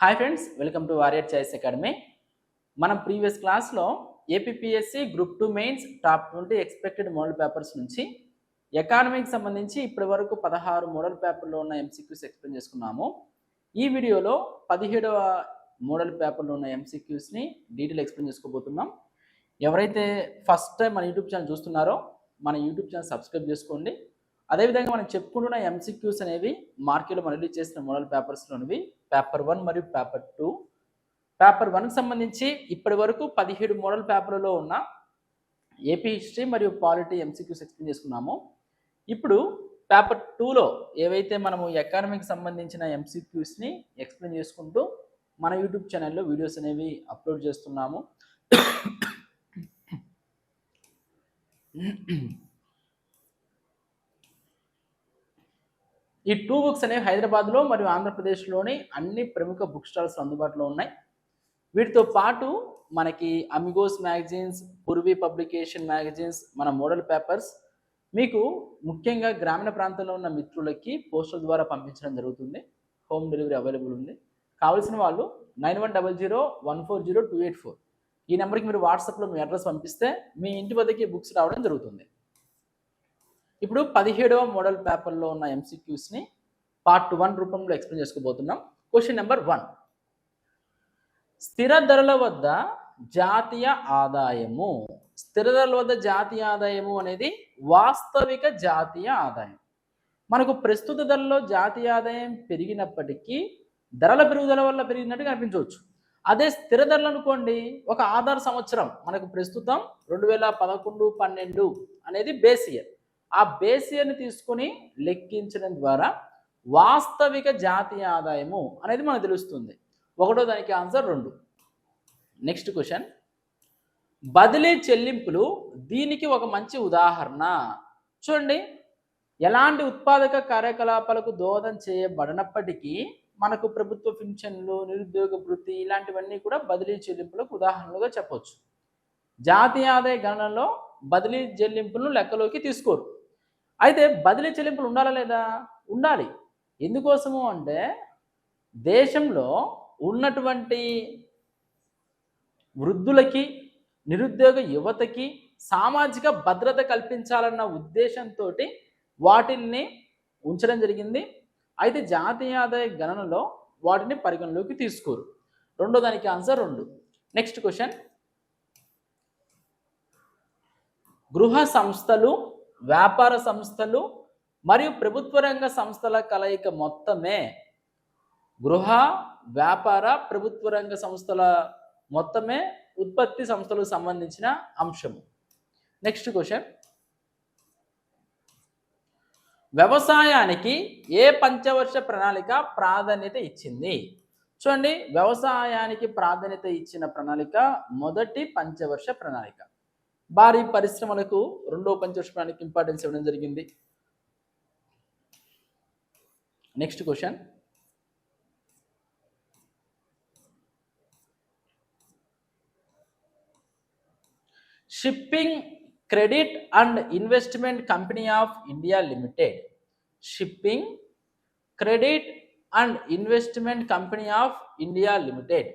Hi friends welcome to warrior choice academy మనం previous క్లాస్లో APSC group two mains top twenty expected model papers నుంచి ఎకానమీకి సంబంధించి ఇప్పటి వరకు పదహారు మోడల్ పేపర్లో ఉన్న ఎంసీక్యూస్ ఎక్స్ప్లెయిన్ చేసుకున్నాము. ఈ వీడియోలో పదిహేడవ మోడల్ పేపర్లో ఉన్న ఎంసీక్యూస్ని డీటెయిల్ ఎక్స్ప్లెయిన్ చేసుకోబోతున్నాం. ఎవరైతే ఫస్ట్ టైం మన యూట్యూబ్ ఛానల్ చూస్తున్నారో మన యూట్యూబ్ ఛానల్ సబ్స్క్రైబ్ చేసుకోండి. అదేవిధంగా మనం చెప్పుకుంటున్న ఎంసీక్యూస్ అనేవి మార్కెట్లో మనం రిలీజ్ చేసిన మోడల్ పేపర్స్లోనివి. పేపర్ వన్ మరియు పేపర్ టూ. పేపర్ వన్కి సంబంధించి ఇప్పటి వరకు పదిహేడు మోడల్ పేపర్లలో ఉన్న ఏపీ హిస్టరీ మరియు పాలిటీ ఎంసీక్యూస్ ఎక్స్ప్లెయిన్ చేసుకున్నాము. ఇప్పుడు పేపర్ టూలో ఏవైతే మనము ఎకానమీకి సంబంధించిన ఎంసీక్యూస్ని ఎక్స్ప్లెయిన్ చేసుకుంటూ మన యూట్యూబ్ ఛానల్లో వీడియోస్ అనేవి అప్లోడ్ చేస్తున్నాము. ఈ టూ బుక్స్ అనేవి హైదరాబాద్లో మరియు ఆంధ్రప్రదేశ్లోని అన్ని ప్రముఖ బుక్ స్టాల్స్ అందుబాటులో ఉన్నాయి. వీటితో పాటు మనకి Amigos magazines Purvi publication magazines మన మోడల్ పేపర్స్ మీకు ముఖ్యంగా గ్రామీణ ప్రాంతంలో ఉన్న మిత్రులకి పోస్టల్ ద్వారా పంపించడం జరుగుతుంది. హోమ్ డెలివరీ అవైలబుల్ ఉంది. కావాల్సిన వాళ్ళు nine one double zero one four zero two eight four. ఈ నెంబర్కి మీరు వాట్సాప్లో మీ అడ్రస్ పంపిస్తే మీ ఇంటి వద్దకి బుక్స్ రావడం జరుగుతుంది. ఇప్పుడు పదిహేడవ మోడల్ పేపర్లో ఉన్న ఎంసీక్యూస్ని పార్ట్ వన్ రూపంలో ఎక్స్ప్లెయిన్ చేసుకోబోతున్నాం. క్వశ్చన్ నెంబర్ వన్ స్థిర ధరల వద్ద జాతీయ ఆదాయము. స్థిర ధరల వద్ద జాతీయ ఆదాయము అనేది వాస్తవిక జాతీయ ఆదాయం. మనకు ప్రస్తుత ధరలో జాతీయ ఆదాయం పెరిగినప్పటికీ ధరల పెరుగుదల వల్ల పెరిగినట్టు కనిపించవచ్చు. అదే స్థిర ధరలు అనుకోండి ఒక ఆధార సంవత్సరం మనకు ప్రస్తుతం రెండు వేల పదకొండు పన్నెండు అనేది బేస్ ఇయర్. ఆ బేసియర్ని తీసుకొని లెక్కించడం ద్వారా వాస్తవిక జాతీయ ఆదాయము అనేది మనకు తెలుస్తుంది. ఒకటో దానికి ఆన్సర్ రెండు. నెక్స్ట్ క్వశ్చన్ బదిలీ చెల్లింపులు దీనికి ఒక మంచి ఉదాహరణ. చూడండి ఎలాంటి ఉత్పాదక కార్యకలాపాలకు దోహదం చేయబడినప్పటికీ మనకు ప్రభుత్వ పింఛన్లు నిరుద్యోగ వృత్తి ఇలాంటివన్నీ కూడా బదిలీ చెల్లింపులకు ఉదాహరణలుగా చెప్పవచ్చు జాతీయ ఆదాయ గణనలో బదిలీ చెల్లింపులను లెక్కలోకి తీసుకోరు. అయితే బదిలీ చెల్లింపులు ఉండాలా లేదా? ఉండాలి. ఎందుకోసము అంటే దేశంలో ఉన్నటువంటి వృద్ధులకి నిరుద్యోగ యువతకి సామాజిక భద్రత కల్పించాలన్న ఉద్దేశంతో వాటిల్ని ఉంచడం జరిగింది. అయితే జాతీయ ఆదాయ గణనలో వాటిని పరిగణలోకి తీసుకోరు. రెండో దానికి ఆన్సర్ రెండు. Next question. గృహ సంస్థలు వ్యాపార సంస్థలు మరియు ప్రభుత్వ రంగ సంస్థల కలయిక మొత్తమే గృహ వ్యాపార ప్రభుత్వ రంగ సంస్థల మొత్తమే ఉత్పత్తి సంస్థలకు సంబంధించిన అంశము. నెక్స్ట్ క్వశ్చన్ వ్యవసాయానికి ఏ పంచవర్ష ప్రణాళిక ప్రాధాన్యత ఇచ్చింది? చూడండి వ్యవసాయానికి ప్రాధాన్యత ఇచ్చిన ప్రణాళిక మొదటి పంచవర్ష ప్రణాళిక. భారీ పరిశ్రమలకు రెండో పంచవర్ష ఇంపార్టెన్స్ ఇవ్వడం జరిగింది. Next question shipping credit and investment company of India limited shipping credit and investment company of India limited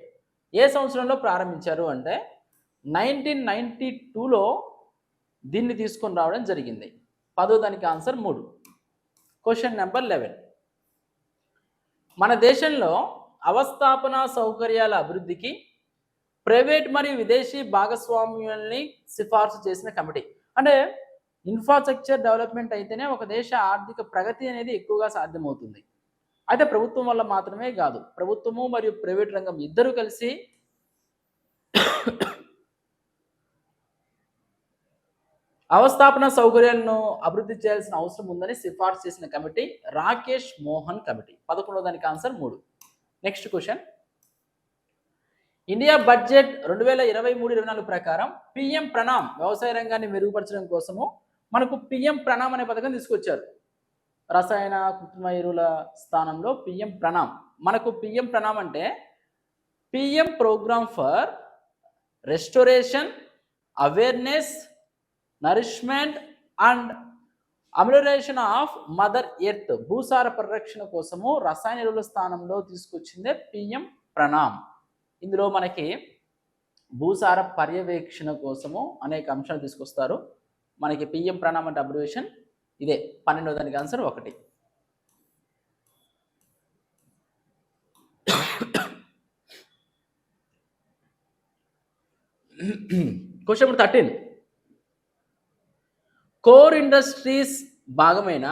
ఏ సంవత్సరంలో ప్రారంభించారు అంటే నైన్టీన్ నైంటీ టూలో దీన్ని తీసుకొని రావడం జరిగింది. పదో దానికి ఆన్సర్ మూడు. క్వశ్చన్ నెంబర్ లెవెన్ మన దేశంలో అవస్థాపన సౌకర్యాల అభివృద్ధికి ప్రైవేట్ మరియు విదేశీ భాగస్వామ్యాల్ని సిఫార్సు చేసిన కమిటీ. అంటే ఇన్ఫ్రాస్ట్రక్చర్ డెవలప్మెంట్ అయితేనే ఒక దేశ ఆర్థిక ప్రగతి అనేది ఎక్కువగా సాధ్యమవుతుంది. అయితే ప్రభుత్వం వల్ల మాత్రమే కాదు ప్రభుత్వము మరియు ప్రైవేట్ రంగం ఇద్దరు కలిసి అవస్థాపన సౌకర్యాలను అభివృద్ధి చేయాల్సిన అవసరం ఉందని సిఫార్సు చేసిన కమిటీ రాకేష్ మోహన్ కమిటీ. పదకొండో దానికి ఆన్సర్ మూడు. నెక్స్ట్ క్వశ్చన్ ఇండియా బడ్జెట్ రెండు వేల ఇరవై మూడు ఇరవై నాలుగు ప్రకారం పిఎం ప్రణామ్ వ్యవసాయ రంగాన్ని మెరుగుపరచడం కోసము మనకు పిఎం ప్రణామ్ అనే పథకం తీసుకొచ్చారు. రసాయన కృత్రిమ ఎరువుల స్థానంలో పిఎం ప్రణామ్. మనకు పిఎం ప్రణామ్ అంటే PM programme for restoration awareness nourishment and amelioration of mother earth భూసార పరిరక్షణ కోసము రసాయన ఎరువుల స్థానంలో తీసుకొచ్చిందే పిఎం ప్రణామ్. ఇందులో మనకి భూసార పర్యవేక్షణ కోసము అనేక అంశాలు తీసుకొస్తారు. మనకి పిఎం ప్రణామ్ అంటే అబ్రివేషన్ ఇదే పన్నెండవ దానికి ఆన్సర్ ఒకటి. Question number thirteen. Core industries భాగమైన?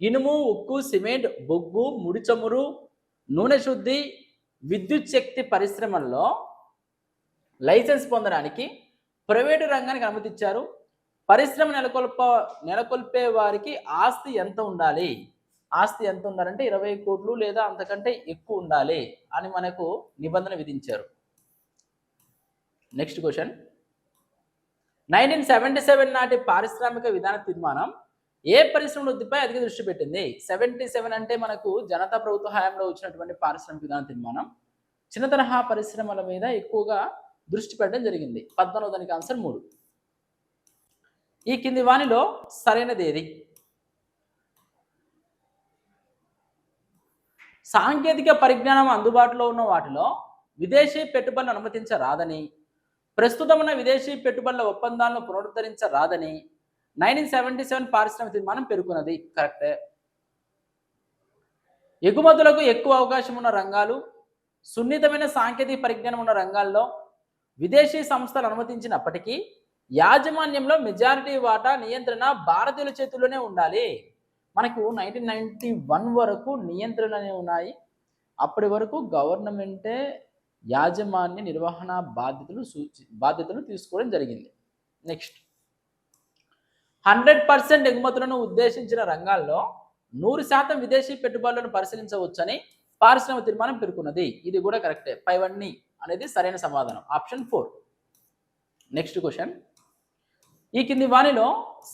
ఇనుము ఉక్కు సిమెంట్ బొగ్గు ముడి చమురు నూనె శుద్ధి విద్యుత్ శక్తి పరిశ్రమల్లో లైసెన్స్ పొందడానికి ప్రైవేటు రంగానికి అనుమతిచ్చారు పరిశ్రమ నెలకొల్ప నెలకొల్పే వారికి ఆస్తి ఎంత ఉండాలి? ఆస్తి ఎంత ఉండాలంటే ఇరవై కోట్లు లేదా అంతకంటే ఎక్కువ ఉండాలి అని మనకు నిబంధన విధించారు. Next question. Nineteen seventy seven నాటి పారిశ్రామిక విధాన తీర్మానం ఏ పరిశ్రమ వృద్ధిపై అధిక దృష్టి పెట్టింది? సెవెంటీ సెవెన్ అంటే మనకు జనతా ప్రభుత్వ హయాంలో వచ్చినటువంటి పారిశ్రామిక విధాన తీర్మానం. చిన్న తరహా పరిశ్రమల మీద ఎక్కువగా దృష్టి పెట్టడం జరిగింది. పద్నాలుగు దానికి ఆన్సర్ మూడు. ఈ కింది వానిలో సరైనది ఏది సాంకేతిక పరిజ్ఞానం అందుబాటులో ఉన్న వాటిలో విదేశీ పెట్టుబడులు అనుమతించరాదని. ప్రస్తుతం ఉన్న విదేశీ పెట్టుబడుల ఒప్పందాలను పునరుద్ధరించరాదని నైన్టీన్ సెవెంటీ సెవెన్ పారిశ్రామిక తీర్మానం పేర్కొన్నది. కరెక్టే ఎగుమతులకు ఎక్కువ అవకాశం ఉన్న రంగాలు సున్నితమైన సాంకేతిక పరిజ్ఞానం ఉన్న రంగాల్లో విదేశీ సంస్థలు అనుమతించినప్పటికీ యాజమాన్యంలో మెజారిటీ వాటా నియంత్రణ భారతీయుల చేతుల్లోనే ఉండాలి. మనకు నైన్టీన్ నైన్టీ వన్ వరకు నియంత్రణనే ఉన్నాయి. అప్పటి వరకు గవర్నమెంటే యాజమాన్య నిర్వహణ బాధ్యతలు సూచి బాధ్యతలు తీసుకోవడం జరిగింది. నెక్స్ట్ హండ్రెడ్ పర్సెంట్ ఎగుమతులను ఉద్దేశించిన రంగాల్లో నూరు శాతం విదేశీ పెట్టుబడులను పరిశీలించవచ్చని పారిశ్రామిక తీర్మానం పేర్కొన్నది. ఇది కూడా కరెక్టే. పైవన్నీ అనేది సరైన సమాధానం. ఆప్షన్ ఫోర్ నెక్స్ట్ క్వశ్చన్ ఈ కింది వాణిలో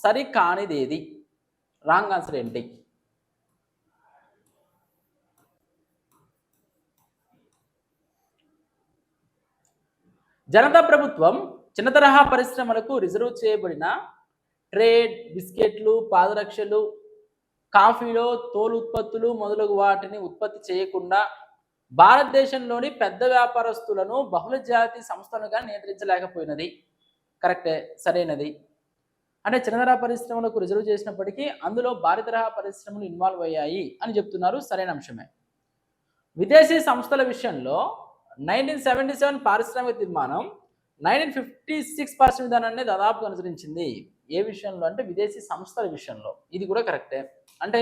సరి కానిది ఏది రాంగ్ ఆన్సర్ ఏంటి? జనతా ప్రభుత్వం చిన్న తరహా పరిశ్రమలకు రిజర్వ్ చేయబడిన ట్రేడ్ బిస్కెట్లు పాదరక్షలు కాఫీలో తోలు ఉత్పత్తులు మొదలగు వాటిని ఉత్పత్తి చేయకుండా భారతదేశంలోని పెద్ద వ్యాపారస్తులను బహుళ జాతి సంస్థలుగా నియంత్రించలేకపోయినది. కరెక్టే సరైనది. అంటే చిన్నతరహా పరిశ్రమలకు రిజర్వ్ చేసినప్పటికీ అందులో భారీ తరహా పరిశ్రమలు ఇన్వాల్వ్ అయ్యాయి అని చెప్తున్నారు సరైన అంశమే. విదేశీ సంస్థల విషయంలో నైన్టీన్ సెవెంటీ సెవెన్ పారిశ్రామిక తీర్మానం నైన్టీన్ ఫిఫ్టీ సిక్స్ పారిశ్రామిక విధానాన్ని దాదాపుగా అనుసరించింది. ఏ విషయంలో అంటే విదేశీ సంస్థల విషయంలో. ఇది కూడా కరెక్టే. అంటే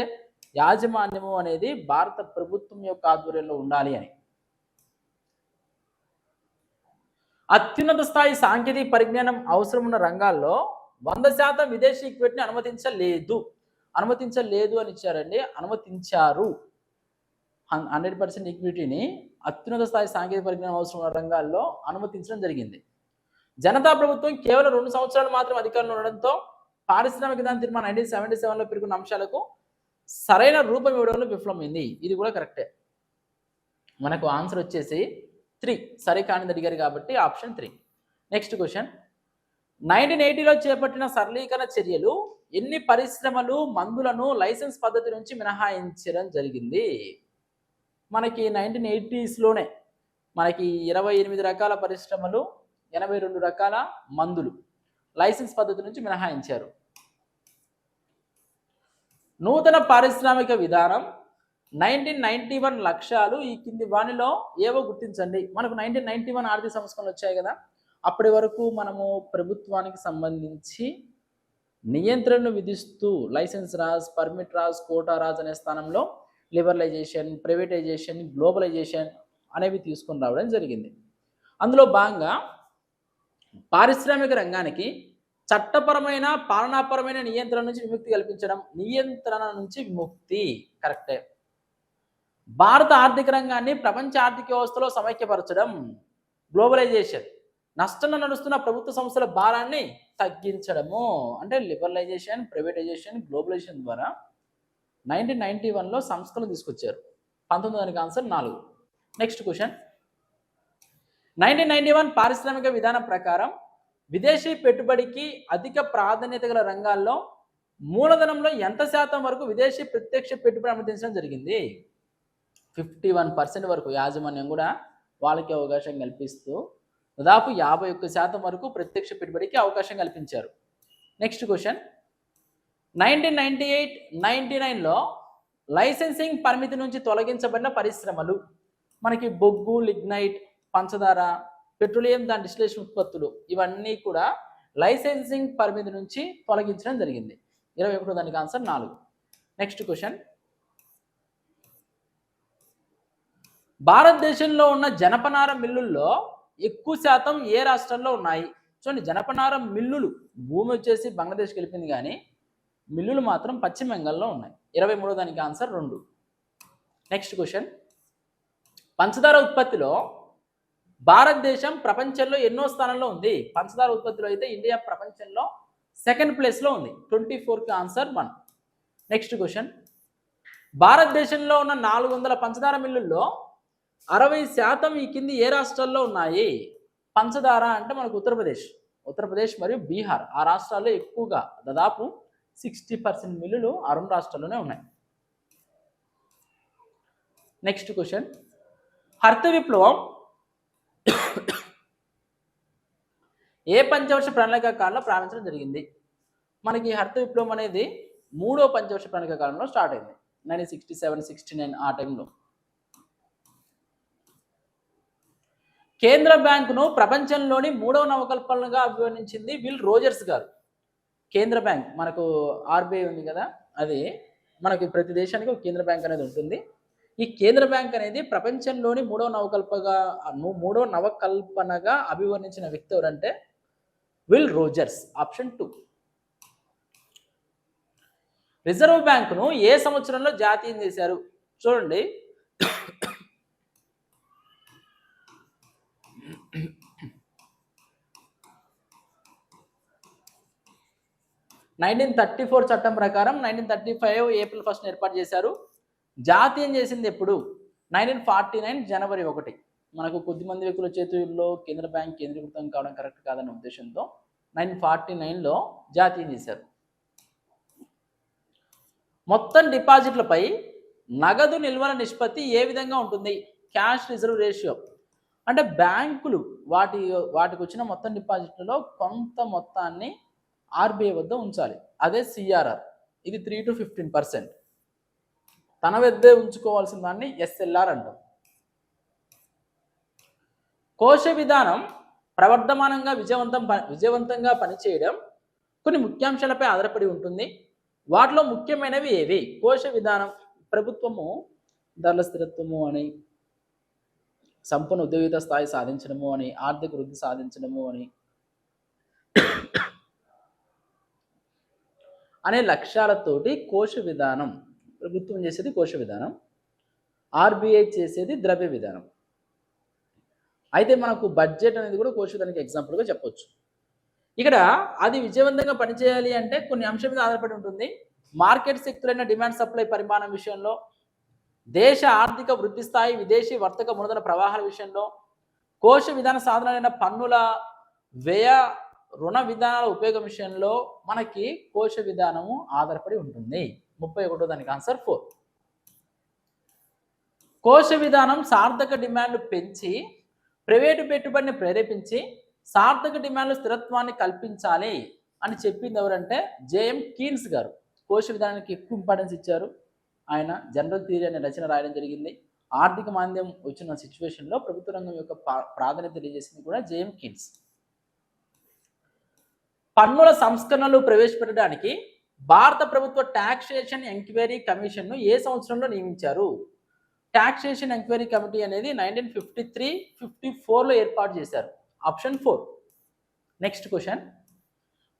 యాజమాన్యము అనేది భారత ప్రభుత్వం యొక్క ఆధ్వర్యంలో ఉండాలి అని. అత్యున్నత స్థాయి సాంకేతిక పరిజ్ఞానం అవసరం ఉన్న రంగాల్లో వంద శాతం విదేశీ ఈక్విటీని అనుమతించలేదు. అనుమతించలేదు అని ఇచ్చారండి. అనుమతించారు. హండ్రెడ్ పర్సెంట్ ఈక్విటీని అత్యున్నత స్థాయి సాంకేతిక పరిజ్ఞానం అవసరం ఉన్న రంగాల్లో అనుమతించడం జరిగింది. జనతా ప్రభుత్వం కేవలం రెండు సంవత్సరాలు మాత్రం అధికారంలో ఉండడంతో పారిశ్రామిక దాని తీర్మానం నైన్టీన్ సెవెంటీ సెవెన్లో పెరుగున్న అంశాలకు సరైన రూపం ఇవ్వడంలో విఫలమైంది. ఇది కూడా కరెక్టే. మనకు ఆన్సర్ వచ్చేసి త్రీ. సరే కానిది అడిగారు కాబట్టి option three. Next question. Nineteen ఎయిటీలో చేపట్టిన సరళీకరణ చర్యలు ఎన్ని పరిశ్రమలు మందులను లైసెన్స్ పద్ధతి నుంచి మినహాయించడం జరిగింది? మనకి నైన్టీన్ ఎయిటీస్లోనే మనకి ఇరవై ఎనిమిది రకాల పరిశ్రమలు ఎనభై రెండు రకాల మందులు లైసెన్స్ పద్ధతి నుంచి మినహాయించారు. నూతన పారిశ్రామిక విధానం నైన్టీన్ నైన్టీ వన్ లక్ష్యాలు ఈ కింది వానిలో ఏవో గుర్తించండి. మనకు నైన్టీన్ నైన్టీ వన్ ఆర్థిక సంస్కరణలు వచ్చాయి కదా. అప్పటి వరకు మనము ప్రభుత్వానికి సంబంధించి నియంత్రణను విధిస్తూ licence raj permit raj quota raj అనే స్థానంలో లిబరలైజేషన్ ప్రైవేటైజేషన్ గ్లోబలైజేషన్ అనేవి తీసుకుని రావడం జరిగింది. అందులో భాగంగా పారిశ్రామిక రంగానికి చట్టపరమైన పాలనాపరమైన నియంత్రణ నుంచి విముక్తి కల్పించడం నియంత్రణ నుంచి విముక్తి కరెక్టే భారత ఆర్థిక రంగాన్ని ప్రపంచ ఆర్థిక వ్యవస్థలో సమైక్యపరచడం గ్లోబలైజేషన్ నష్టంలో నడుస్తున్న ప్రభుత్వ సంస్థల భారాన్ని తగ్గించడము అంటే లిబరలైజేషన్ ప్రైవేటైజేషన్ గ్లోబలైజేషన్ ద్వారా నైన్టీన్ నైన్టీ వన్లో సంస్థలు తీసుకొచ్చారు. పంతొమ్మిది దానికి ఆన్సర్ నాలుగు. Next question. Nineteen ninety one పారిశ్రామిక విధానం ప్రకారం విదేశీ పెట్టుబడికి అధిక ప్రాధాన్యత గల రంగాల్లో మూలధనంలో ఎంత శాతం వరకు విదేశీ ప్రత్యక్ష పెట్టుబడి అనుమతించడం జరిగింది? ఫిఫ్టీ వన్ పర్సెంట్ వరకు యాజమాన్యం కూడా వాళ్ళకి అవకాశం కల్పిస్తూ దాదాపు యాభై ఒక్క శాతం వరకు ప్రత్యక్ష పెట్టుబడికి అవకాశం కల్పించారు. Next question. Nineteen ninety eight ninety నైన్లో లైసెన్సింగ్ పరిమితి నుంచి తొలగించబడిన పరిశ్రమలు. మనకి బొగ్గు లిగ్నైట్ పంచదార పెట్రోలియం దాని డిస్టిలేషన్ ఉత్పత్తులు ఇవన్నీ కూడా లైసెన్సింగ్ పరిమితి నుంచి తొలగించడం జరిగింది. ఇరవై ఒకటో దానికి ఆన్సర్ నాలుగు. Next question. భారతదేశంలో ఉన్న జనపనార మిల్లుల్లో ఎక్కువ శాతం ఏ రాష్ట్రంలో ఉన్నాయి? చూడండి జనపనార మిల్లులు భూమి వచ్చేసి బంగ్లాదేశ్కి వెళ్ళిపోయింది కానీ మిల్లులు మాత్రం పశ్చిమ బెంగాల్లో ఉన్నాయి. ఇరవై మూడో దానికి ఆన్సర్ రెండు. నెక్స్ట్ క్వశ్చన్ పంచదార ఉత్పత్తిలో భారతదేశం ప్రపంచంలో ఎన్నో స్థానంలో ఉంది. పంచదార ఉత్పత్తిలో అయితే ఇండియా ప్రపంచంలో సెకండ్ ప్లేస్లో ఉంది. ట్వంటీ ఫోర్కి ఆన్సర్ వన్ నెక్స్ట్ క్వశ్చన్ భారతదేశంలో ఉన్న నాలుగు వందల పంచదార మిల్లుల్లో అరవై శాతం ఈ కింది ఏ రాష్ట్రాల్లో ఉన్నాయి? పంచదార అంటే మనకు ఉత్తరప్రదేశ్. ఉత్తరప్రదేశ్ మరియు బీహార్. ఆ రాష్ట్రాల్లో ఎక్కువగా దాదాపు సిక్స్టీ పర్సెంట్ మిల్లులు ఆ రాష్ట్రంలోనే రాష్ట్రాల్లోనే ఉన్నాయి. నెక్స్ట్ క్వశ్చన్ హరిత విప్లవం. ఏ పంచవర్ష ప్రణాళిక కాలంలో ప్రారంభించడం జరిగింది? మనకి హరిత విప్లవం అనేది మూడో పంచవర్ష ప్రణాళిక కాలంలో స్టార్ట్ అయింది. Nineteen sixty seven sixty nine ఆ టైంలో. కేంద్ర బ్యాంకును ప్రపంచంలోని మూడవ నవకల్పనగా అభివర్ణించింది విల్ రోజర్స్ గారు. కేంద్ర బ్యాంక్ మనకు ఆర్బీఐ ఉంది కదా అది మనకి ప్రతి దేశానికి ఒక కేంద్ర బ్యాంక్ అనేది ఉంటుంది. ఈ కేంద్ర బ్యాంక్ అనేది ప్రపంచంలోని మూడో నవకల్పగా మూడో నవకల్పనగా అభివర్ణించిన వ్యక్తి ఎవరంటే Will Rogers option two. Reserve బ్యాంకును ఏ సంవత్సరంలో జాతీయం చేశారు? చూడండి. నైన్టీన్ థర్టీ ఫోర్ చట్టం ప్రకారం nineteen thirty five April first ఏర్పాటు చేశారు. జాతీయం చేసింది ఎప్పుడు? నైన్టీన్ ఫార్టీ నైన్ జనవరి ఒకటి. మనకు కొద్దిమంది వ్యక్తుల చేతుల్లో కేంద్ర బ్యాంక్ కేంద్రీకృతం కావడం కరెక్ట్ కాదన్న ఉద్దేశంతో నైన్టీన్ ఫార్టీ నైన్లో జాతీయం చేశారు? మొత్తం డిపాజిట్లపై నగదు నిల్వల నిష్పత్తి ఏ విధంగా ఉంటుంది? Cash reserve ratio. అంటే బ్యాంకులు వాటి వాటికి వచ్చిన మొత్తం డిపాజిట్లలో కొంత మొత్తాన్ని ఆర్బీఐ వద్ద ఉంచాలి. అదే సిఆర్ఆర్ ఇది త్రీ టు ఫిఫ్టీన్ పర్సెంట్ తన వద్దే ఉంచుకోవాల్సిన దాన్ని ఎస్ఎల్ఆర్ అంటాం. కోశ విధానం ప్రవర్ధమానంగా విజయవంతం ప- విజయవంతంగా పనిచేయడం కొన్ని ముఖ్యాంశాలపై ఆధారపడి ఉంటుంది. వాటిలో ముఖ్యమైనవి ఏవి? కోశ విధానం ప్రభుత్వము ధరల స్థిరత్వము అని సంపూర్ణ ఉద్యోగిత స్థాయి సాధించడము అని ఆర్థిక వృద్ధి సాధించడము అని అనే లక్ష్యాలతోటి కోశ విధానం ప్రభుత్వం చేసేది కోశ విధానం ఆర్బీఐ చేసేది ద్రవ్య విధానం. అయితే మనకు బడ్జెట్ అనేది కూడా కోశ విధానానికి ఎగ్జాంపుల్గా చెప్పొచ్చు. ఇక్కడ అది విజయవంతంగా పనిచేయాలి అంటే కొన్ని అంశం మీద ఆధారపడి ఉంటుంది. మార్కెట్ శక్తులైన డిమాండ్ సప్లై పరిమాణం విషయంలో దేశ ఆర్థిక వృద్ధి స్థాయి విదేశీ వర్తక మూలధన ప్రవాహాల విషయంలో కోశ విధాన సాధనలైన పన్నుల వ్యయ రుణ విధానాల ఉపయోగం విషయంలో మనకి కోశ విధానము ఆధారపడి ఉంటుంది. ముప్పై ఒకటో దానికి ఆన్సర్ ఫోర్ కోశ విధానం సార్థక డిమాండ్ పెంచి ప్రైవేటు పెట్టుబడిని ప్రేరేపించి సార్థక డిమాండ్లు స్థిరత్వాన్ని కల్పించాలి అని చెప్పింది ఎవరంటే జేఎం కీన్స్ గారు. కోశ విధానానికి ఎక్కువ ఇంపార్టెన్స్ ఇచ్చారు. ఆయన జనరల్ థియరీ అనే రచన రాయడం జరిగింది. ఆర్థిక మాంద్యం వచ్చిన సిచ్యువేషన్లో ప్రభుత్వ రంగం యొక్క ప్రాధాన్యత తెలియజేసింది కూడా జేఎం కీన్స్. పన్నుల సంస్కరణలు ప్రవేశపెట్టడానికి భారత ప్రభుత్వ టాక్సేషన్ ఎంక్వైరీ కమిషన్ను ఏ సంవత్సరంలో నియమించారు? ట్యాక్సేషన్ ఎంక్వైరీ కమిటీ అనేది నైన్టీన్ ఫిఫ్టీ త్రీ ఫిఫ్టీ ఫోర్లో ఏర్పాటు చేశారు. ఆప్షన్ ఫోర్ నెక్స్ట్ క్వశ్చన్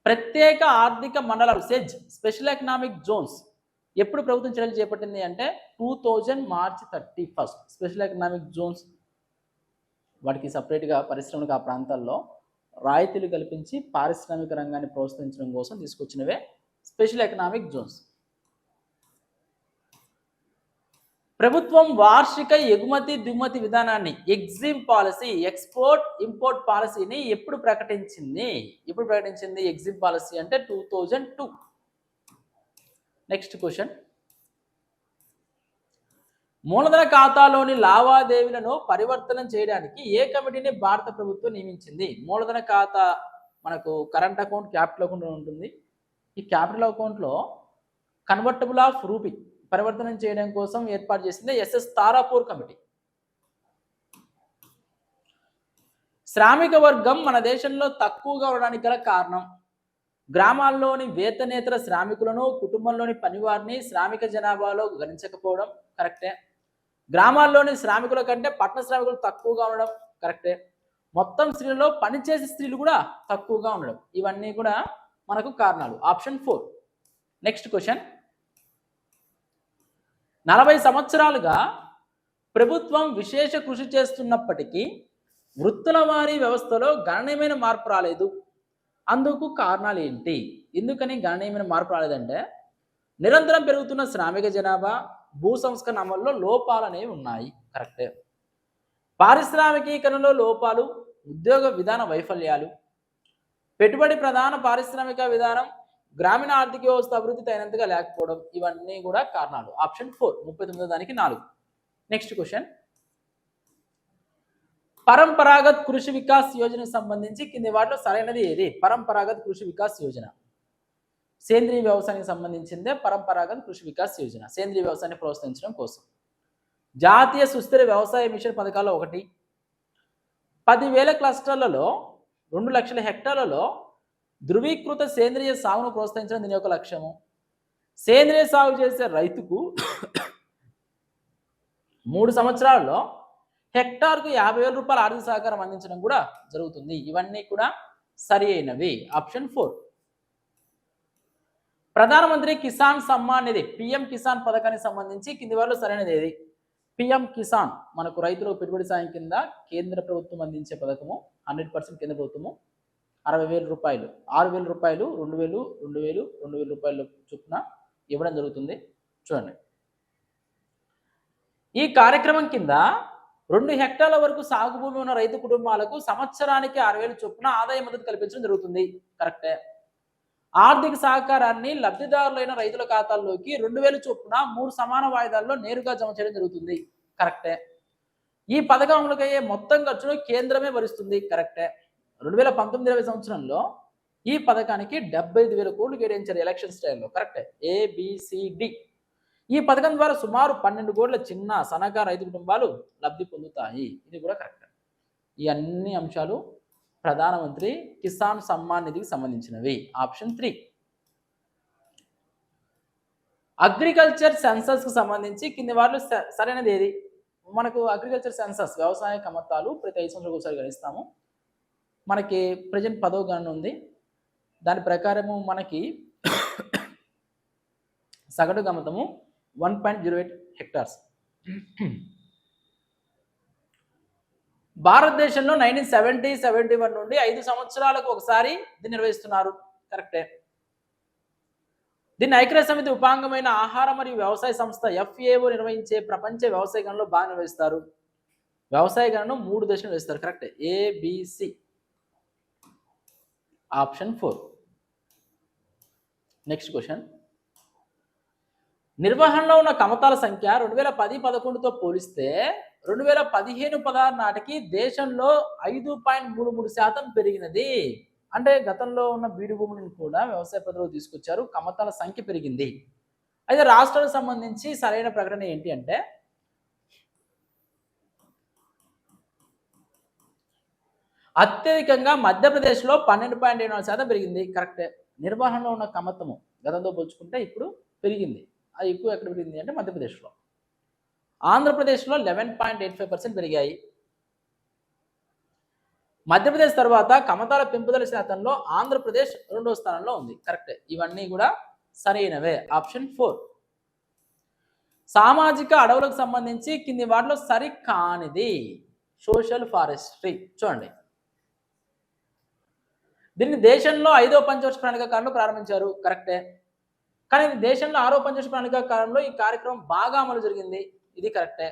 ప్రత్యేక ఆర్థిక మండలాలు సెజ్ స్పెషల్ ఎకనామిక్ జోన్స్ ఎప్పుడు ప్రభుత్వం చర్యలు చేపట్టింది అంటే two thousand March thirty first special economic zones వాటికి సపరేట్గా పరిశ్రమలకు ఆ ప్రాంతాల్లో రాయితీలు కల్పించి పారిశ్రామిక రంగాన్ని ప్రోత్సహించడం కోసం తీసుకొచ్చినవే స్పెషల్ ఎకనామిక్ జోన్స్. ప్రభుత్వం వార్షిక ఎగుమతి దిగుమతి విధానాన్ని ఎగ్జిమ్ పాలసీ ఎక్స్పోర్ట్ ఇంపోర్ట్ పాలసీని ఎప్పుడు ప్రకటించింది? ఎప్పుడు ప్రకటించింది ఎగ్జిమ్ పాలసీ అంటే two thousand two. Next question. మూలధన ఖాతాలోని లావాదేవీలను పరివర్తనం చేయడానికి ఏ కమిటీని భారత ప్రభుత్వం నియమించింది? మూలధన ఖాతా మనకు కరెంట్ అకౌంట్ క్యాపిటల్ అకౌంట్ ఉంటుంది. ఈ క్యాపిటల్ అకౌంట్లో కన్వర్టబుల్ ఆఫ్ రూపీ పరివర్తనం చేయడం కోసం ఏర్పాటు చేసింది ఎస్ఎస్ తారాపూర్ కమిటీ. శ్రామిక వర్గం మన దేశంలో తక్కువగా ఉండడానికి గల కారణం. గ్రామాల్లోని వేతనేతర శ్రామికులను కుటుంబంలోని పనివారిని శ్రామిక జనాభాలో గణించకపోవడం. కరెక్టే? గ్రామాల్లోని శ్రామికుల కంటే పట్టణ శ్రామికులు తక్కువగా ఉండడం కరెక్టే మొత్తం స్త్రీలలో పనిచేసే స్త్రీలు కూడా తక్కువగా ఉండడం. ఇవన్నీ కూడా మనకు కారణాలు. ఆప్షన్ ఫోర్ నెక్స్ట్ క్వశ్చన్ నలభై సంవత్సరాలుగా ప్రభుత్వం విశేష కృషి చేస్తున్నప్పటికీ వృత్తుల వారీ వ్యవస్థలో గణనీయమైన మార్పు రాలేదు. అందుకు కారణాలు ఏంటి? ఎందుకని గణనీయమైన మార్పు రాలేదంటే నిరంతరం పెరుగుతున్న శ్రామిక జనాభా భూ సంస్కరణ అమల్లో లోపాలు అనేవి ఉన్నాయి. కరెక్టే. పారిశ్రామికీకరణలో లోపాలు ఉద్యోగ విధాన వైఫల్యాలు పెట్టుబడి ప్రధాన పారిశ్రామిక విధానం గ్రామీణ ఆర్థిక వ్యవస్థ అభివృద్ధి తగినంతగా లేకపోవడం ఇవన్నీ కూడా కారణాలు. ఆప్షన్ ఫోర్ ముప్పై తొమ్మిదో దానికి నాలుగు. Next question. పరంపరాగత్ కృషి వికాస్ యోజనకు సంబంధించి కింది వాటిలో సరైనది ఏది? పరంపరాగత్ కృషి వికాస్ యోజన. సేంద్రీయ వ్యవసాయానికి సంబంధించిందే పరంపరాగత కృషి వికాస్ యోజన. సేంద్రీయ వ్యవసాయాన్ని ప్రోత్సహించడం కోసం. జాతీయ సుస్థిర వ్యవసాయ మిషన్ పథకాల్లో ఒకటి. పదివేల క్లస్టర్లలో రెండు లక్షల హెక్టార్లలో ధృవీకృత సేంద్రియ సాగును ప్రోత్సహించడం దీని యొక్క లక్ష్యము. సేంద్రియ సాగు చేసే రైతుకు మూడు సంవత్సరాల్లో హెక్టార్కు యాభై వేల రూపాయల ఆర్థిక సహకారం అందించడం కూడా జరుగుతుంది. ఇవన్నీ కూడా సరి అయినవి. Option four. Pradhan Mantri Kisan Samman Nidhi PM Kisan పథకానికి సంబంధించి కింది వారిలో సరైనది ఏది? పిఎం కిసాన్ మనకు రైతులకు పెట్టుబడి సాయం కింద కేంద్ర ప్రభుత్వం అందించే పథకము హండ్రెడ్ పర్సెంట్ కేంద్ర ప్రభుత్వము అరవై వేల రూపాయలు ఆరు వేల రూపాయలు రెండు వేలు రెండు వేలు రెండు వేల రూపాయలు చొప్పున ఇవ్వడం జరుగుతుంది. చూడండి. ఈ కార్యక్రమం కింద రెండు హెక్టార్ల వరకు సాగు భూమి ఉన్న రైతు కుటుంబాలకు సంవత్సరానికి ఆరు వేలు చొప్పున ఆదాయ మద్దతు కల్పించడం జరుగుతుంది. కరెక్టే? ఆర్థిక సహకారాన్ని లబ్ధిదారులైన రైతుల ఖాతాల్లోకి రెండు వేలు చొప్పున మూడు సమాన వాయిదాల్లో నేరుగా జమ చేయడం జరుగుతుంది. కరెక్టే. ఈ పథకం అమలుకయ్యే మొత్తం ఖర్చును కేంద్రమే భరిస్తుంది. కరెక్టే. రెండు వేల పంతొమ్మిది ఇరవై సంవత్సరంలో ఈ పథకానికి డెబ్బై ఐదు వేల కోట్లు కేటాయించారు ఎలక్షన్ స్టైల్లో. కరెక్టే. ఏబిసిడి ఈ పథకం ద్వారా సుమారు పన్నెండు కోట్ల చిన్న సన్నకారు రైతు కుటుంబాలు లబ్ధి పొందుతాయి. ఇది కూడా కరెక్ట్. ఈ అన్ని అంశాలు ప్రధానమంత్రి కిసాన్ సమ్మాన్ నిధికి సంబంధించినవి. Option three. అగ్రికల్చర్ సెన్సస్కి సంబంధించి కింది వారిలో స- సరైనది ఏది? మనకు అగ్రికల్చర్ సెన్సస్ వ్యవసాయ కమతాలు ప్రతి ఐదు సంవత్సరాలకు ఒకసారి గణిస్తాము. మనకి ప్రజెంట్ పదవ గణన ఉంది. దాని ప్రకారము మనకి సగటు గమతము one point zero eight hectares. భారతదేశంలో నైన్టీన్ సెవెంటీ సెవెంటీ వన్ నుండి ఐదు సంవత్సరాలకు ఒకసారి దీన్ని నిర్వహిస్తున్నారు. కరెక్టే దీన్ని ఐక్యరాజ్య సమితి ఉపాంగమైన ఆహార మరియు వ్యవసాయ సంస్థ ఎఫ్ఏఓ నిర్వహించే ప్రపంచ వ్యవసాయ గణంలో బాగా నిర్వహిస్తారు. వ్యవసాయ గణను మూడు దశలు వేస్తారు correct ABC option four next question నిర్వహణలో ఉన్న కమతాల సంఖ్య రెండు వేల పది పదకొండుతో పోలిస్తే రెండు వేల పదిహేను పదహారు నాటికి దేశంలో ఐదు పాయింట్ మూడు మూడు శాతం పెరిగినది. అంటే గతంలో ఉన్న బీడు భూములను కూడా వ్యవసాయ పద్ధతిలో తీసుకొచ్చారు. కమతాల సంఖ్య పెరిగింది. అయితే రాష్ట్రాలకు సంబంధించి సరైన ప్రకటన ఏంటి అంటే అత్యధికంగా మధ్యప్రదేశ్లో పన్నెండు పాయింట్ ఏడు శాతం పెరిగింది. కరెక్టే. నిర్వహణలో ఉన్న కమతము గతంతో పోల్చుకుంటే ఇప్పుడు పెరిగింది. అది ఎక్కువ ఎక్కడ పెరిగింది అంటే మధ్యప్రదేశ్లో. ఆంధ్రప్రదేశ్లో eleven point eight five percent పెరిగాయి. మధ్యప్రదేశ్ తర్వాత కమతాల పెంపుదల శాతంలో ఆంధ్రప్రదేశ్ రెండో స్థానంలో ఉంది. కరెక్ట్. ఇవన్నీ కూడా సరైనవే. Option four. సామాజిక అడవులకు సంబంధించి కింది వాటిలో సరి కానిది సోషల్ ఫారెస్ట్రీ. చూడండి. దీన్ని దేశంలో ఐదో పంచవర్ష ప్రణాళిక కాలంలో ప్రారంభించారు. కరెక్టే. కానీ దేశంలో ఆరో పంచవర్ష ప్రణాళిక కాలంలో ఈ కార్యక్రమం బాగా అమలు జరిగింది. ఇది కరెక్టే.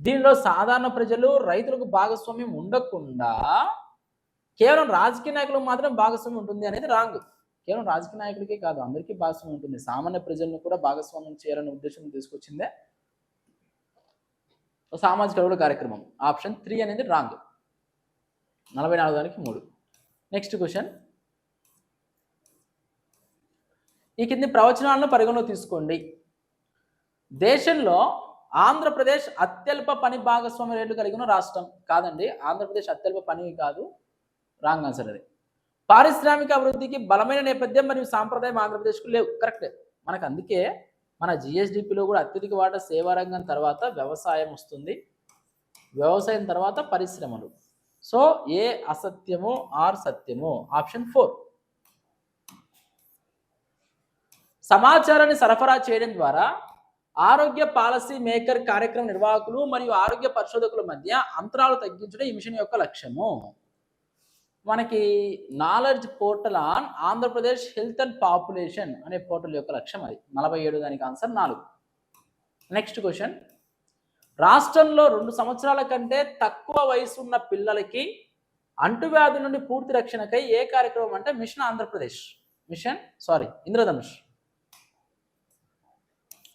దీనిలో సాధారణ ప్రజలు రైతులకు భాగస్వామ్యం ఉండకుండా కేవలం రాజకీయ నాయకులకు మాత్రం భాగస్వామ్యం ఉంటుంది అనేది రాంగ్. కేవలం రాజకీయ నాయకులకే కాదు అందరికీ భాగస్వామ్యం ఉంటుంది. సామాన్య ప్రజలను కూడా భాగస్వామ్యం చేయాలనే ఉద్దేశం తీసుకొచ్చిందే సామాజిక అడుగుల కార్యక్రమం. ఆప్షన్ త్రీ అనేది రాంగ్. నలభై నాలుగు దానికి మూడు. Next question. ఈ కింది ప్రవచనాలను పరిగణలో తీసుకోండి. దేశంలో ఆంధ్రప్రదేశ్ అత్యల్ప పని భాగస్వామ్య రేట్లు కలిగిన రాష్ట్రం కాదండి. ఆంధ్రప్రదేశ్ అత్యల్ప పని కాదు. రాంగ్ ఆన్సర్ అది. పారిశ్రామిక అభివృద్ధికి బలమైన నేపథ్యం మరియు సాంప్రదాయం ఆంధ్రప్రదేశ్కు లేవు. కరెక్ట్. మనకు అందుకే మన జిఎస్డిపిలో కూడా అత్యధిక వాటా సేవా రంగం తర్వాత వ్యవసాయం వస్తుంది. వ్యవసాయం తర్వాత పరిశ్రమలు. సో ఏ అసత్యము ఆర్ సత్యము? Option four. సమాచారాన్ని సరఫరా చేయడం ద్వారా ఆరోగ్య పాలసీ మేకర్ కార్యక్రమ నిర్వాహకులు మరియు ఆరోగ్య పరిశోధకుల మధ్య అంతరాలు తగ్గించడం ఈ మిషన్ యొక్క లక్ష్యము. మనకి knowledge portal on Andhra Pradesh health and population అనే పోర్టల్ యొక్క లక్ష్యం అది. నలభై ఏడు దానికి ఆన్సర్ నాలుగు. నెక్స్ట్ క్వశ్చన్ రాష్ట్రంలో రెండు సంవత్సరాల కంటే తక్కువ వయసు ఉన్న పిల్లలకి అంటువ్యాధి నుండి పూర్తి రక్షణకై ఏ కార్యక్రమం అంటే mission Andhra Pradesh. Mission sorry Indradhanush.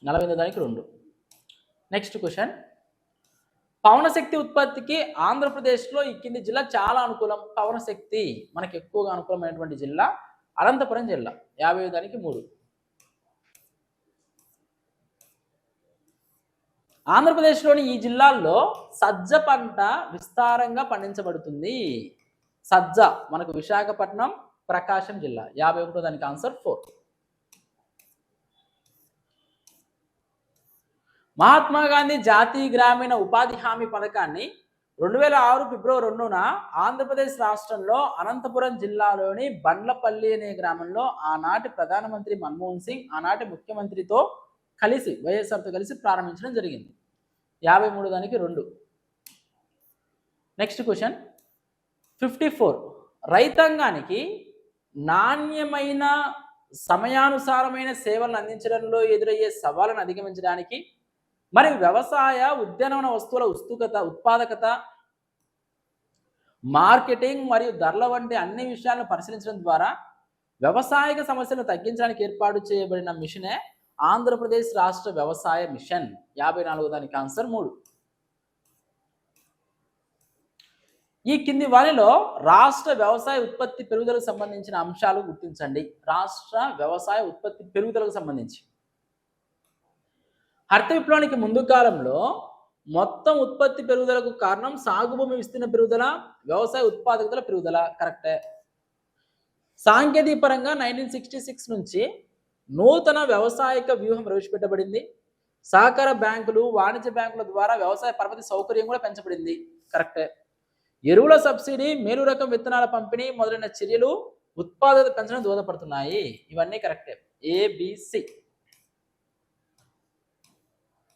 నలభై దానికి రెండు. నెక్స్ట్ క్వశ్చన్ పవనశక్తి ఉత్పత్తికి ఆంధ్రప్రదేశ్లో ఈ కింది జిల్లా చాలా అనుకూలం. పవనశక్తి మనకి ఎక్కువగా అనుకూలమైనటువంటి జిల్లా అనంతపురం జిల్లా. యాభై దానికి మూడు. ఆంధ్రప్రదేశ్లోని ఈ జిల్లాల్లో సజ్జ పంట విస్తారంగా పండించబడుతుంది. సజ్జ మనకు విశాఖపట్నం ప్రకాశం జిల్లా. యాభై ఒకటో దానికి ఆన్సర్ ఫోర్ మహాత్మా గాంధీ జాతీయ గ్రామీణ ఉపాధి హామీ పథకాన్ని రెండు వేల ఆరు ఫిబ్రవరి రెండున ఆంధ్రప్రదేశ్ రాష్ట్రంలో అనంతపురం జిల్లాలోని బండ్లపల్లి అనే గ్రామంలో ఆనాటి ప్రధానమంత్రి మన్మోహన్ సింగ్ ఆనాటి ముఖ్యమంత్రితో కలిసి వైఎస్ఆర్తో కలిసి ప్రారంభించడం జరిగింది. యాభై మూడు దానికి రెండు. నెక్స్ట్ క్వశ్చన్ ఫిఫ్టీ ఫోర్ రైతాంగానికి నాణ్యమైన సమయానుసారమైన సేవలను అందించడంలో ఎదురయ్యే సవాళ్ళను అధిగమించడానికి మరి వ్యవసాయ ఉద్యానవన వస్తువుల ఉత్సుకత ఉత్పాదకత మార్కెటింగ్ మరియు ధరల వంటి అన్ని విషయాలను పరిశీలించడం ద్వారా వ్యవసాయక సమస్యలను తగ్గించడానికి ఏర్పాటు చేయబడిన మిషనే ఆంధ్రప్రదేశ్ రాష్ట్ర వ్యవసాయ మిషన్. యాభై నాలుగు దానికి ఆన్సర్ మూడు. ఈ కింది వారిలో రాష్ట్ర వ్యవసాయ ఉత్పత్తి పెరుగుదలకు సంబంధించిన అంశాలు గుర్తించండి. రాష్ట్ర వ్యవసాయ ఉత్పత్తి పెరుగుదలకు సంబంధించి. హరిత విప్లవానికి ముందు కాలంలో మొత్తం ఉత్పత్తి పెరుగుదలకు కారణం సాగు భూమి విస్తీర్ణ పెరుగుదల వ్యవసాయ ఉత్పాదకతల పెరుగుదల. కరెక్టే. సాంకేతిక పరంగా నైన్టీన్ సిక్స్టీ సిక్స్ నుంచి నూతన వ్యవసాయక వ్యూహం ప్రవేశపెట్టబడింది. సహకార బ్యాంకులు వాణిజ్య బ్యాంకుల ద్వారా వ్యవసాయ పరపతి సౌకర్యం కూడా పెంచబడింది. కరెక్టే. ఎరువుల సబ్సిడీ మేలు రకం విత్తనాల పంపిణీ మొదలైన చర్యలు ఉత్పాదకత పెంచడం దోహదపడుతున్నాయి. ఇవన్నీ కరెక్టే. ఏబిసి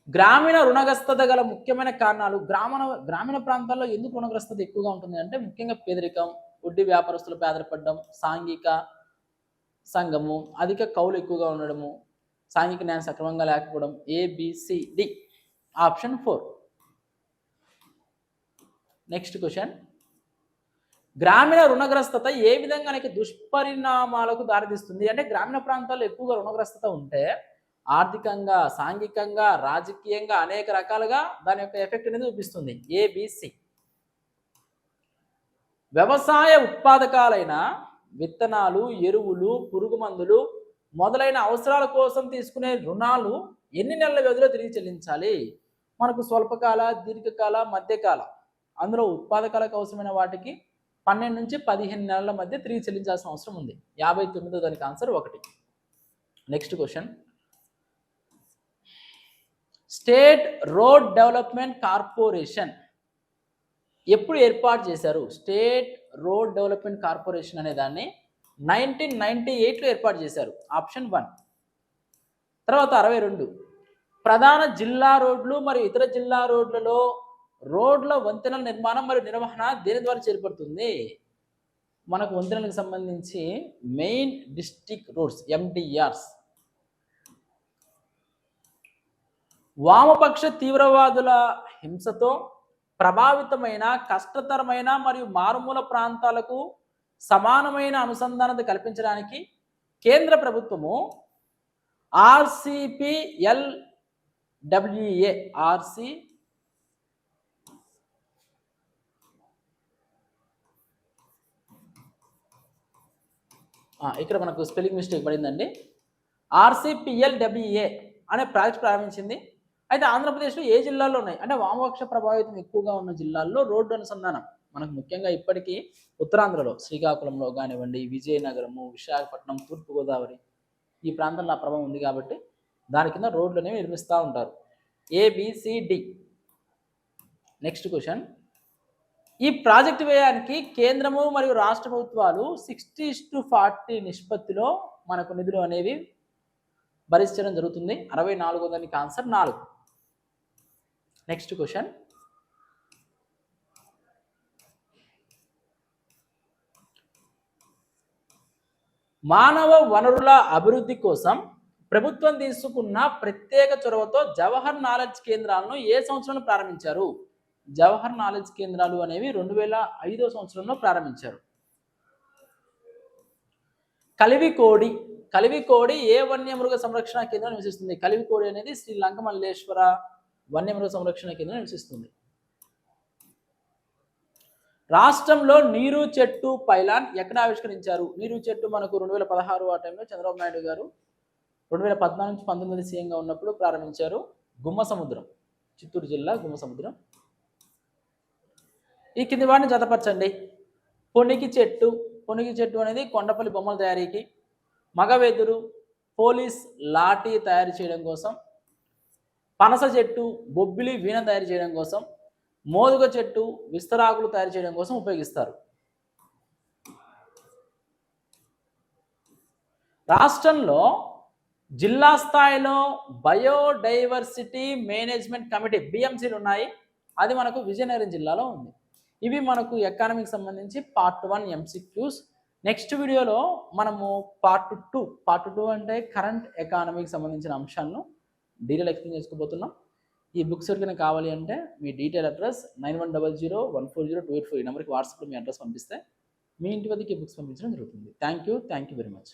గ్రామీణ రుణగ్రస్తత గల ముఖ్యమైన కారణాలు గ్రామీణ గ్రామీణ ప్రాంతాల్లో ఎందుకు రుణగ్రస్తత ఎక్కువగా ఉంటుంది అంటే ముఖ్యంగా పేదరికం వడ్డీ వ్యాపారస్తులు పేదపడడం సాంఘిక సంఘము అధిక కౌలు ఎక్కువగా ఉండడము సాంఘిక న్యాయం సక్రమంగా లేకపోవడం ABCD option four next question గ్రామీణ రుణగ్రస్తత ఏ విధంగా అనేక దుష్పరిణామాలకు దారితీస్తుంది? అంటే గ్రామీణ ప్రాంతాల్లో ఎక్కువగా రుణగ్రస్తత ఉంటే ఆర్థికంగా సాంఘికంగా రాజకీయంగా అనేక రకాలుగా దాని యొక్క ఎఫెక్ట్ అనేది చూపిస్తుంది. ఏబిసి వ్యవసాయ ఉత్పాదకాలైన విత్తనాలు ఎరువులు పురుగు మందులు మొదలైన అవసరాల కోసం తీసుకునే రుణాలు ఎన్ని నెలల వ్యవధిలో తిరిగి చెల్లించాలి? మనకు స్వల్పకాల దీర్ఘకాల మధ్యకాల. అందులో ఉత్పాదకాలకు అవసరమైన వాటికి పన్నెండు నుంచి పదిహేను నెలల మధ్య తిరిగి చెల్లించాల్సిన అవసరం ఉంది. యాభై తొమ్మిదో దానికి ఆన్సర్ ఒకటి. Next question. State road development corporation. ఎప్పుడు ఏర్పాటు చేశారు? స్టేట్ రోడ్ డెవలప్మెంట్ కార్పొరేషన్ అనే దాన్ని నైన్టీన్ నైన్టీ ఎయిట్లో ఏర్పాటు చేశారు. Option one. తర్వాత అరవై రెండు. ప్రధాన జిల్లా రోడ్లు మరియు ఇతర జిల్లా రోడ్లలో రోడ్ల వంతెనల నిర్మాణం మరియు నిర్వహణ దేని ద్వారా చేపడుతుంది? మనకు వంతెనలకు సంబంధించి మెయిన్ డిస్టిక్ రోడ్స్ ఎండిఆర్స్ వామపక్ష తీవ్రవాదుల హింసతో ప్రభావితమైన కష్టతరమైన మరియు మారుమూల ప్రాంతాలకు సమానమైన అనుసంధానత కల్పించడానికి కేంద్ర ప్రభుత్వము ఆర్సిపిఎల్ డబ్ల్యూఏ ఆర్సి ఇక్కడ మనకు స్పెల్లింగ్ మిస్టేక్ పడిందండి. ఆర్సిపిఎల్ డబ్ల్యూఏ అనే ప్రాజెక్ట్ ప్రారంభించింది. అయితే ఆంధ్రప్రదేశ్లో ఏ జిల్లాల్లో ఉన్నాయి? అంటే వామపక్ష ప్రభావితం ఎక్కువగా ఉన్న జిల్లాల్లో రోడ్డు అనుసంధానం. మనకు ముఖ్యంగా ఇప్పటికీ ఉత్తరాంధ్రలో శ్రీకాకుళంలో కానివ్వండి విజయనగరము విశాఖపట్నం తూర్పుగోదావరి ఈ ప్రాంతంలో ఆ ప్రభావం ఉంది కాబట్టి దాని కింద రోడ్లు అనేవి నిర్మిస్తూ ఉంటారు. ఏబిసిడి నెక్స్ట్ క్వశ్చన్ ఈ ప్రాజెక్టు వ్యయానికి కేంద్రము మరియు రాష్ట్ర ప్రభుత్వాలు సిక్స్టీ టు ఫార్టీ నిష్పత్తిలో మనకు నిధులు అనేవి భరించడం జరుగుతుంది. అరవై నాలుగు దానికి ఆన్సర్ నాలుగు. నెక్స్ట్ క్వశ్చన్ మానవ వనరుల అభివృద్ధి కోసం ప్రభుత్వం తీసుకున్న ప్రత్యేక చొరవతో జవహర్ నాలెడ్జ్ కేంద్రాలను ఏ సంవత్సరంలో ప్రారంభించారు? జవహర్ నాలెడ్జ్ కేంద్రాలు అనేవి రెండు వేల ఐదో సంవత్సరంలో ప్రారంభించారు. కలివికోడి కలివికోడి ఏ వన్యమృగ సంరక్షణ కేంద్రం నివసిస్తుంది? కలివికోడి అనేది శ్రీలంక మల్లేశ్వర వన్యమృగ సంరక్షణ కేంద్రం నివసిస్తుంది రాష్ట్రంలో నీరు చెట్టు పైలాన్ ఎక్కడ ఆవిష్కరించారు? నీరు చెట్టు మనకు రెండు వేల పదహారు ఆ టైంలో చంద్రబాబు నాయుడు గారు రెండు వేల పద్నాలుగు నుంచి పంతొమ్మిది సీఎంగా ఉన్నప్పుడు ప్రారంభించారు గుమ్మ సముద్రం చిత్తూరు జిల్లా గుమ్మ సముద్రం. ఈ కింది వాటిని జతపరచండి. పొనికి చెట్టు పొనికి చెట్టు అనేది కొండపల్లి బొమ్మల తయారీకి మగవెదురు పోలీస్ లాఠీ తయారు చేయడం కోసం పనస చెట్టు బొబ్బిలి వీణ తయారు చేయడం కోసం మోదుగ చెట్టు విస్తరాకులు తయారు చేయడం కోసం ఉపయోగిస్తారు. రాష్ట్రంలో జిల్లా స్థాయిలో బయోడైవర్సిటీ మేనేజ్మెంట్ కమిటీ బిఎంసీలు ఉన్నాయి. అది మనకు విజయనగరం జిల్లాలో ఉంది. ఇవి మనకు ఎకానమీకి సంబంధించి పార్ట్ వన్ ఎంసిక్యూస్ నెక్స్ట్ వీడియోలో మనము పార్ట్ టూ పార్ట్ టూ అంటే కరెంట్ ఎకానమీకి సంబంధించిన అంశాలను డీటెయిల్ ఎక్స్ప్లెయిన్ చేసుకోబోతున్నాం. ఈ బుక్స్ ఎవరికైనా కావాలి అంటే మీ detail address nine one double zero one four zero two eight four ఈ నెంబర్కి వాట్సాప్లో మీ అడ్రస్ పంపిస్తే మీ ఇంటి వద్దకి బుక్స్ పంపించడం జరుగుతుంది. Thank you thank you very much.